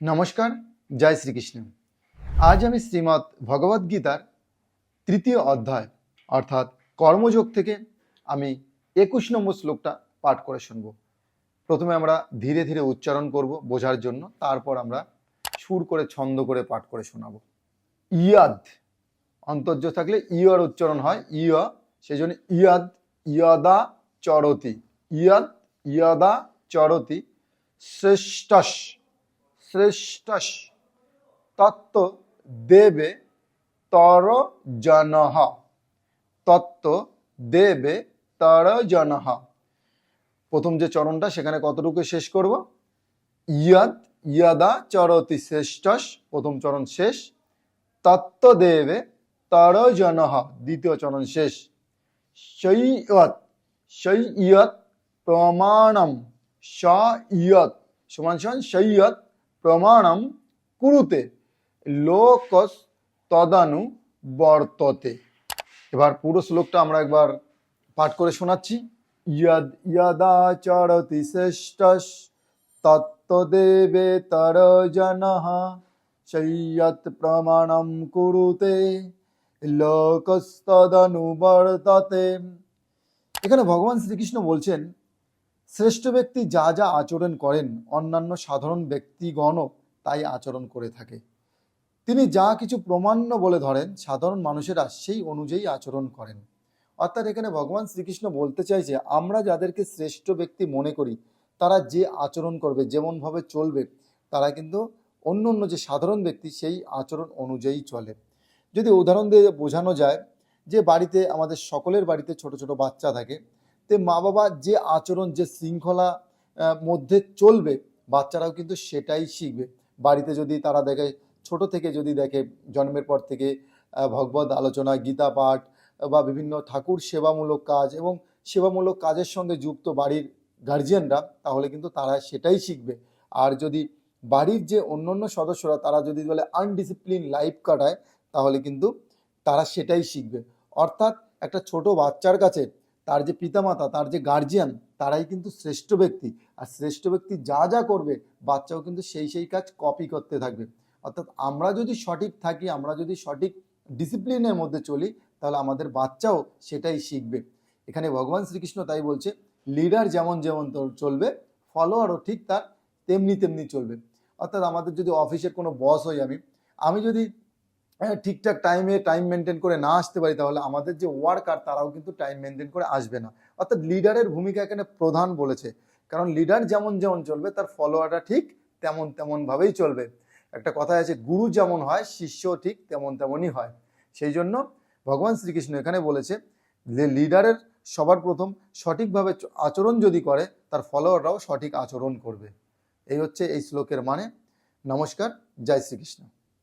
নমস্কার, জয় শ্রীকৃষ্ণ। আজ আমি শ্রীমৎ ভগবদ গীতার তৃতীয় অধ্যায়, অর্থাৎ কর্মযোগ থেকে আমি একুশ নম্বর শ্লোকটা পাঠ করে শুনব। প্রথমে আমরা ধীরে ধীরে উচ্চারণ করব বোঝার জন্য, তারপর আমরা সুর করে ছন্দ করে পাঠ করে শোনাব। ইয়াদ অন্তর্য থাকলে ইয়র উচ্চারণ হয়, ইয় সেই জন্য ইয়াদ ইয়দা চরতি। ইয়াদ ইয়দা, চরতি, শ্রেষ্ঠস। শ্রেষ্ঠস তত্ত্ব দেবে তর জনহ। তত্ত্ব দেবে তর জনহ। প্রথম যে চরণটা, সেখানে কতটুকু শেষ করব? ইয়াদ ইয়াদা চরতি শ্রেষ্ঠস, প্রথম চরণ শেষ। তত্ত্ব দেবে তর জনহ, দ্বিতীয় চরণ শেষ। সৈয়ত সৈয়ত প্রমাণম স ইয়ত সমান সমান সৈয়ত প্রমাণম কুরুতে, লোকস তদানু বর্ততে। এবার পুরো শ্লোকটা আমরা একবার পাঠ করে শোনাচ্ছি। ইয়দ ইয়দা চরতি শ্রেষ্ঠস তত্ত্বদেবে তর জনঃ সৈয়ত প্রমাণম কুরুতে লোকস্তদনুবর্ততে এখানে ভগবান শ্রীকৃষ্ণ বলছেন শ্রেষ্ঠ ব্যক্তি যা যা আচরণ করেন, অন্যান্য সাধারণ ব্যক্তিগণও তাই আচরণ করে থাকে। তিনি যা কিছু প্রমাণ্য বলে ধরেন, সাধারণ মানুষেরা সেই অনুযায়ী আচরণ করেন। অর্থাৎ এখানে ভগবান শ্রীকৃষ্ণ বলতে চাইছে আমরা যাদেরকে শ্রেষ্ঠ ব্যক্তি মনে করি, তারা যে আচরণ করবে, যেমনভাবে চলবে, তারা কিন্তু অন্য অন্য যে সাধারণ ব্যক্তি, সেই আচরণ অনুযায়ী চলে। যদি উদাহরণ দিয়ে বোঝানো যায় যে, বাড়িতে, আমাদের সকলের বাড়িতে ছোট ছোট বাচ্চা থাকে তে মা বাবা যে আচরণ, যে শৃঙ্খলা মধ্যে চলবে, বাচ্চারাও কিন্তু সেটাই শিখবে। বাড়িতে যদি তারা দেখে, ছোট থেকে যদি দেখে, জন্মের পর থেকে ভগবত আলোচনা, গীতা পাঠ, বা বিভিন্ন ঠাকুর সেবামূলক কাজ এবং সেবামূলক কাজের সঙ্গে যুক্ত বাড়ির গার্জিয়ানরা তাহলে কিন্তু তারা সেটাই শিখবে। আর যদি বাড়ির যে অন্যান্য সদস্যরা, তারা যদি বলে আনডিসিপ্লিন লাইফ কাটায়, তাহলে কিন্তু তারা সেটাই শিখবে। অর্থাৎ একটা ছোট বাচ্চার কাছে তার যে পিতামাতা, তার যে গার্জিয়ান তারাই কিন্তু শ্রেষ্ঠ ব্যক্তি। আর শ্রেষ্ঠ ব্যক্তি যা যা করবে, বাচ্চাও কিন্তু সেই সেই কাজ কপি করতে থাকবে। অর্থাৎ আমরা যদি সঠিক থাকি, আমরা যদি সঠিক ডিসিপ্লিনের মধ্যে চলি, তাহলে আমাদের বাচ্চাও সেটাই শিখবে। এখানে ভগবান শ্রীকৃষ্ণ তাই বলছে লিডার যেমন যেমন চলবে ফলোয়ারও ঠিক তার তেমনি তেমনি চলবে। অর্থাৎ আমাদের যদি অফিসের কোনো বস হই আমি আমি যদি ঠিকঠাক টাইমে টাইম মেনটেন করে না আসতে পারি, তাহলে আমাদের যে ওয়ার্কার তারাও কিন্তু টাইম মেনটেন করে আসবে না। অর্থাৎ লিডারের ভূমিকা এখানে প্রধান বলেছে। কারণ লিডার যেমন যেমন চলবে, তার ফলোয়াররা ঠিক তেমন তেমন ভাবেই চলবে। একটা কথা আছে, গুরু যেমন হয়, শিষ্য ঠিক তেমন তেমনই হয়। সেই জন্য ভগবান শ্রীকৃষ্ণ এখানে বলেছে যে লিডারের সবার প্রথম সঠিকভাবে আচরণ যদি করে, তার ফলোয়াররাও সঠিক আচরণ করবে। এই হচ্ছে এই শ্লোকের মানে। নমস্কার, জয় শ্রীকৃষ্ণ।